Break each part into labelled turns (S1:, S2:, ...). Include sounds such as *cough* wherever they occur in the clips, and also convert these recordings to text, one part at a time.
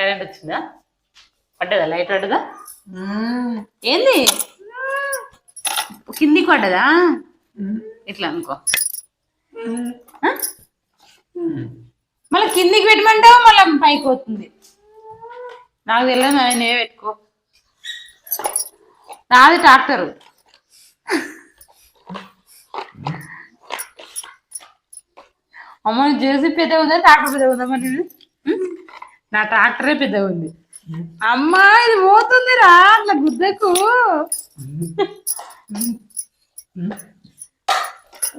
S1: Current వచ్చిందా? పడ్డదా? Light పడ్డదా? ఏంది? కిందికి పడ్డదా? ఇట్లా అనుకో? మళ్ళీ కిందికి పెట్టమంటావు? మళ్ళీ పైకి పోతుంది. నాకు తెలియదు నేనే పెట్టుకో. నాది ట్రాక్టరు అమ్మ జేసీ పెద్ద ఉందా? ట్రాక్టర్ పెద్ద ఉందా మరి? నా ట్రాక్టరే పెద్ద ఉంది. అమ్మా ఇది పోతుందిరా అట్లా గుద్దకు.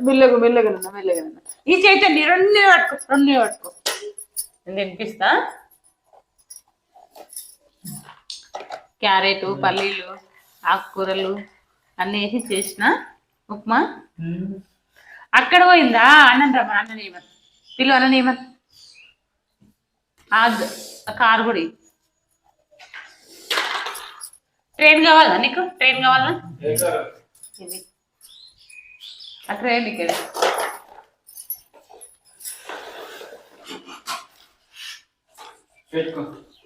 S1: మెల్లగు మెల్లగనన్నా మెల్లగనన్నా ఈ చైతన్య రెండు పట్టుకో రెండు పట్టుకో. నేను తినిపిస్తా క్యారెట్ పల్లీలు ఆకుకూరలు అన్నీ వేసి చేసిన ఉప్మా. అక్కడ పోయిందా? అన్నం రమ్మ అన్న నియమన్ పిలువ అన్న నియమన్ ఆ కారు కూడా ఇయ్యి. ట్రైన్ కావాలా నీకు? ట్రైన్ కావాలా? ఇది. ఆ ట్రైన్ ఇక్కడ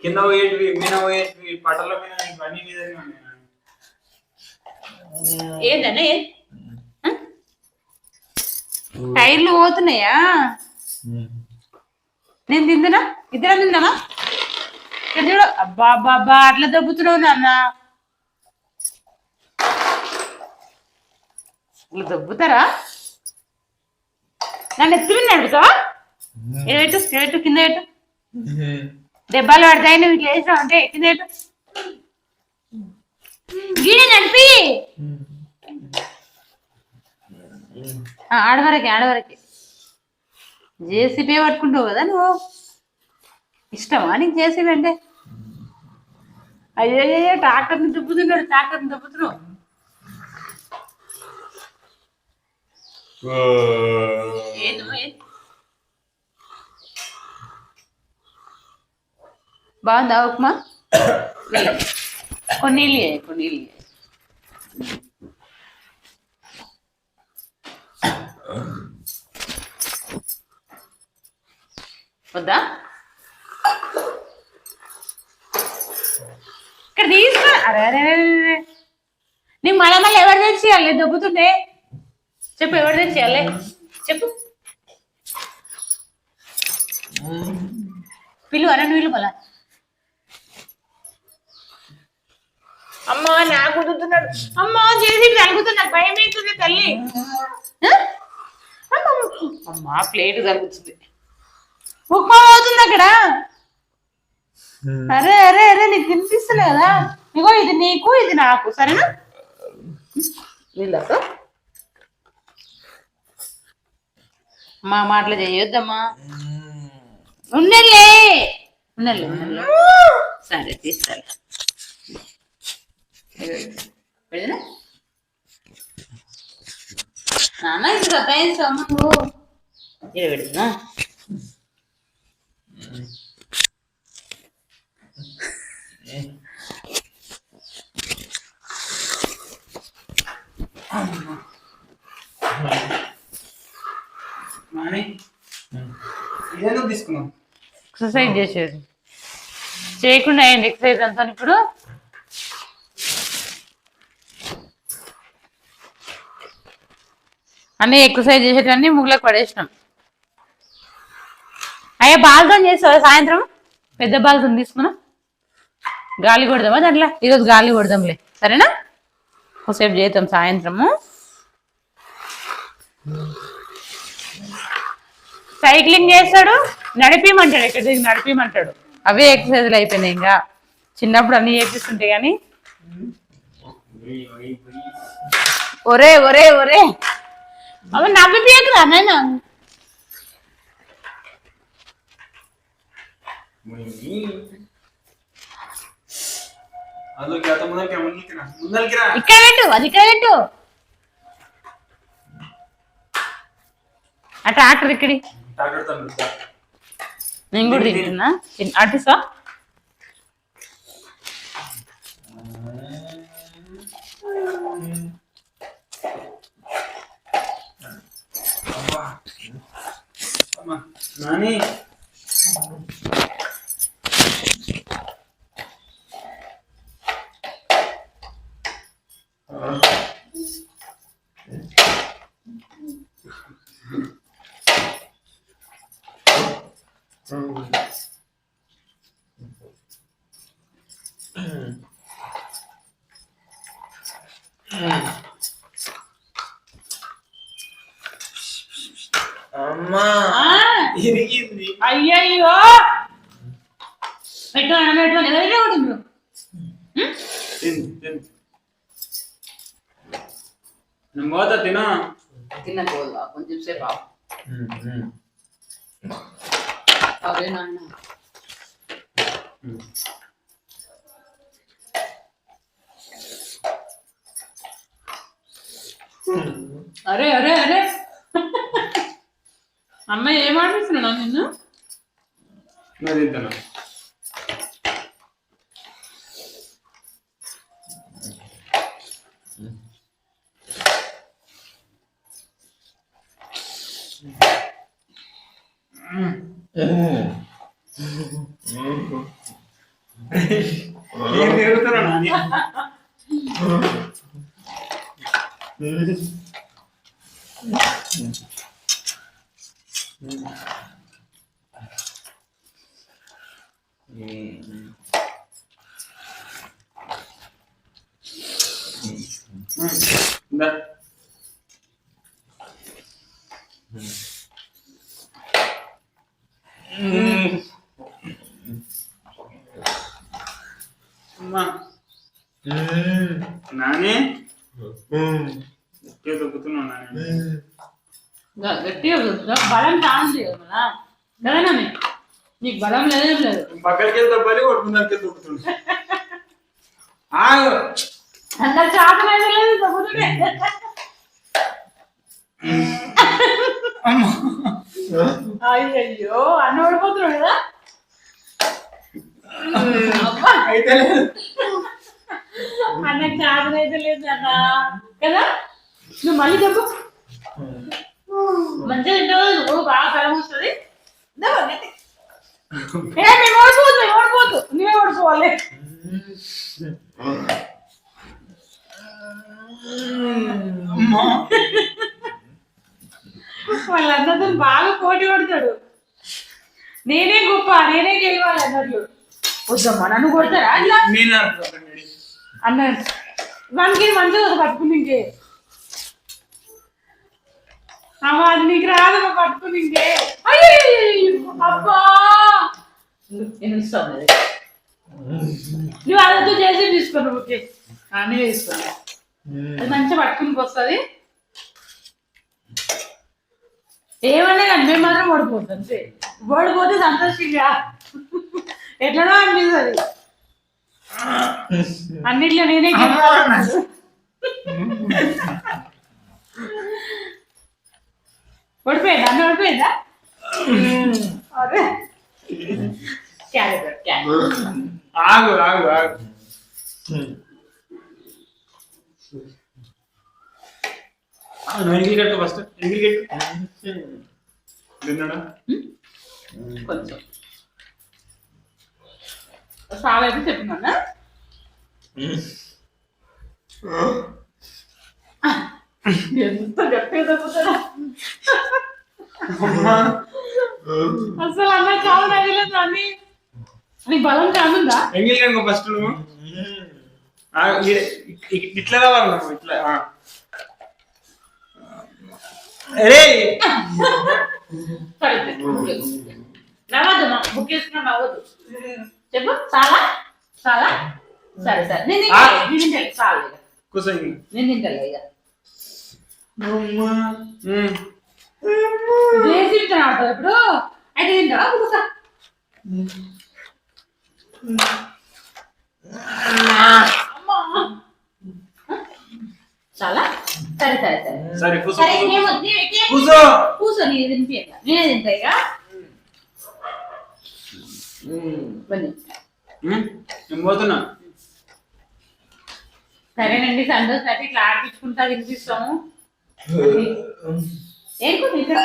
S2: కింద పోయేటివి మీద పోయేటివి పటల మీద ఇవన్నీ మీదనే ఉన్నాయి
S1: ఏంటన్నా ఏ? ఆ? టైర్లు పోతున్నాయా? నేను తిందునా? ఇద్దరం తిందామా? ఇక్కడ చూడు. అబ్బా అబ్బా అట్లా దబ్బుతున్నావు నాన్న. ఇట్లా దబ్బుతారా? నన్ను ఎత్తి మీద నడుపుతావా? ఏటు ఏటు కింద ఏటు దెబ్బలు పడతాయి నువ్వు ఇట్లా వేసినావు అంటే కింద ఏటు గీడి నడిపి. ఆడవరకే ఆడవరకే. జేసీబీ పట్టుకుంటావు కదా నువ్వు? ఇష్టమా నీకు జేసీబీ అంటే? అయ్యో ట్రాక్టర్ని దుబ్బుతున్నాడు ట్రాక్టర్ని దుబ్బుతున్నావు. బాగుందా ఉప్మా? *coughs* కొన్ని కొన్ని వద్దా? ఇక్కడ తీసుకో. అరే అరే అరే, అరే. నీ మళ్ళీ మళ్ళీ ఎవరు తెచ్చేయాలి? దొబ్బుతుండే చెప్పు ఎవరు తెచ్చేయాలి? చెప్పు. పిలువు అన్న వీళ్ళు మళ్ళా అమ్మా నాకు కుదురుతున్నాడు. అమ్మా చేసి తలుగుతున్నా భయం అవుతుంది తల్లి. అమ్మా. ప్లేట్ తగ్గుతుంది ఉప్మా అవుతుంది అక్కడ. అరే అరే అరే నీకు తినిపిస్తలే కదా? ఇగో ఇది నీకు ఇది నాకు సరేనా? వీళ్ళతో మా మాటలు చేయొద్దమ్మా. ఉండలే ఉండలే సరే పెడనా నాన్న ఇది సతాయిస్తావు నువ్వు ఇది పెడుతున్నా ఎక్సర్సైజ్ చేసేది. చేయకుండా అయింది ఎక్సర్సైజ్ అంతా ఇప్పుడు? అన్నీ ఎక్సర్సైజ్ చేసేటివన్నీ ముగ్గులకు పడేసినాం. అయ్యా బాల్తో చేస్తావా సాయంత్రం? పెద్ద బాల్తో తీసుకున్నా. గాలి కొడదామా దాంట్లో? ఈరోజు గాలి కొడదాంలే. సరేనా? ఒకసేపు చేద్దాం సాయంత్రము. సైక్లింగ్ చేస్తాడు నడిపిమంటాడు ఇక్కడ దిగి నడిపిమంటాడు. అవే ఎక్సర్సైజ్లు అయిపోయినాయి ఇంకా. చిన్నప్పుడు అన్నీ చేపిస్తుంటే కానీ ఒరే ఒరే ఒరే. అవ నవ్విపోయకురా
S2: నేను
S1: ఇక్కడ పెట్టు అది ఇక్కడ పెట్టు ఆ ట్రాక్టర్ ఇక్కడి నేను కూడా తింటున్నా అటిసా
S2: నాని అమ్మా
S1: ఆ,
S2: ఇరిగింది
S1: అయ్యయ్యో పెట్టు అన్నం పెట్టు ఎవరైనా కూడా మీరు
S2: తిను తిను నేను పోతా తిను
S1: తిన్న పోదా కొంచెం సేపు ఆగు. అదే నాన్న అరే అరే అరే. అమ్మ ఏం ఆడిస్తున్నాడు నిన్ను?
S2: తింటాను. ఏం తిరుగుతున్నా నాని ఇందా అమ్మా నాని ఎక్కడ దొక్కుతున్నావు నాని.
S1: గట్టిగా. బలం చాలా లేదు కదా. కదా నాని నీకు బలం లేదేం లేదు
S2: పక్కడికి వెళ్తే దొబ్బాలి కొట్టుకుందానికి దొక్కుతుంటా *laughs* ఆగు.
S1: అందరు చాతన లేదు.
S2: అమ్మా.
S1: అయ్యయ్యో అన్న ఓడిపోతున్నాడు కదా. అబ్బా.
S2: అయితే లేదు.
S1: అన్న కదా? నువ్వు మళ్ళీ చెప్పు. మంచిగా తింటావు నువ్వు బాగా బలం వస్తుంది. మేము ఓడిపోదు మేము ఓడిపోదు నువ్వే ఓడిపోవాలి
S2: అమ్మా
S1: వాళ్ళందరితో బాగా పోటీ పడతాడు నేనే గొప్ప నేనే గెలవాలి అన్నట్లు వద్దమ్మా నన్ను కొడతారా అట్లా
S2: నేను ఆడుతున్నాను డాడీ.
S1: అన్నాడు వానికి మంచిగా పట్టుకుని ఇంకే అమ్మ అది నీకు రాదమ్మా పట్టుకుని ఇంకే అయ్యో అబ్బా నేను ఇస్తాను అది. నువ్వు అదొద్దు చేసి తీసుకోను ఓకే అన్నీ తీసుకోను అది మంచిగా పట్టుకుని వస్తుంది ఏమన్నా కానీ మేము మాత్రం ఓడిపోతాం అంతే ఓడిపోతే సంతోషంగా ఎట్లనో అనిపిస్తుంది. అన్నిట్లో నేనే. ఓడిపోయిందా? అన్న ఓడిపోయిందా? క్యారెట్ క్యారెట్
S2: ఆగు ఆగు ఆగు. నువ్వు ఎంగిల్ కట్టు ఫస్ట్? ఎంగిల్ కట్టు తిన్నాడా
S1: కొంచెం. చాలా అయితే చెప్తున్నా ఎంత గట్టిగా తగ్గుతాడా
S2: అమ్మా
S1: అసలు అన్న చాలా తగ్గలేదు అన్ని. నీకు బలం కానుందా?
S2: ఎంగిల్ ఫస్ట్ నువ్వు? ఇట్లా. రావాలి ఇట్లా. అరే
S1: నవ్వద్దు మా బుక్ వేసుకున్నా నవ్వద్దు. చెప్పు చాలా? చాలా? సరే సరే. నేను. తింటాను, నేను తింటాను చాలు ఇక. నేను తింటాను ఇక. చేసి ఇప్పుడు? అయితే తింటావా? కూర్చో. చాలా? సరే సరే సరే.
S2: సరే కూర్చో కూర్చో.
S1: నేను తింటా ఇక.
S2: నేను పోతున్నా.
S1: సరేనండి సంతోష్ అయితే ఇట్లా ఆడిపించుకుంటా వినిపిస్తాము. *laughs* ఇక్కడ?